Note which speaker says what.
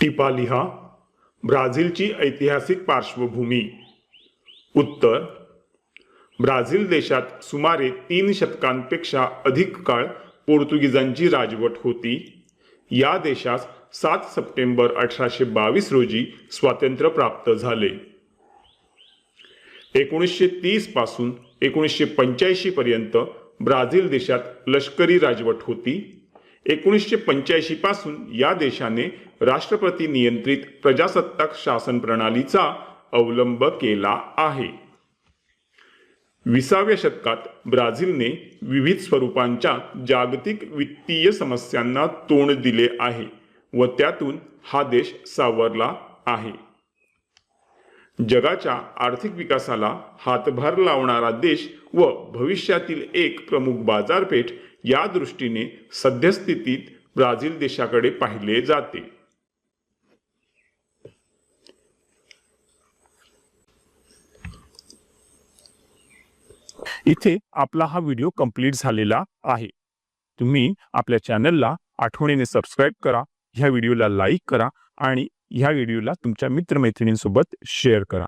Speaker 1: टिपा लिहा ब्राझीलची ऐतिहासिक पार्श्वभूमी. उत्तर ब्राझील देशात सुमारे तीन शतकांपेक्षा अधिक काळ पोर्तुगीजांची राजवट होती. या देशास सात सप्टेंबर अठराशे बावीस रोजी स्वातंत्र्य प्राप्त झाले. एकोणीसशे तीसपासून एकोणीसशे पंच्याऐंशी पर्यंत ब्राझील देशात लष्करी राजवट होती. एकोणीसशे पंच्याऐंशी पासून या देशाने राष्ट्रपती नियंत्रित प्रजासत्ताक शासन प्रणालीचा अवलंब केला आहे. विसाव्या शतकात ब्राझीलने विविध स्वरूपांच्या जागतिक वित्तीय समस्यांना तोंड दिले आहे व त्यातून हा देश सावरला आहे. जगाच्या आर्थिक विकासाला हातभार लावणारा देश व भविष्यातील एक प्रमुख बाजारपेठ या दृष्टीने सद्यस्थितीत ब्राझील देशाकडे पाहिले जाते.
Speaker 2: इथे आपला हा व्हिडिओ कंप्लीट झालेला आहे. तुम्ही आपल्या चॅनलला आठवणीने सबस्क्राईब करा ह्या व्हिडिओला लाईक करा आणि ह्या व्हिडिओला तुमच्या मित्रमैत्रिणींसोबत शेअर करा.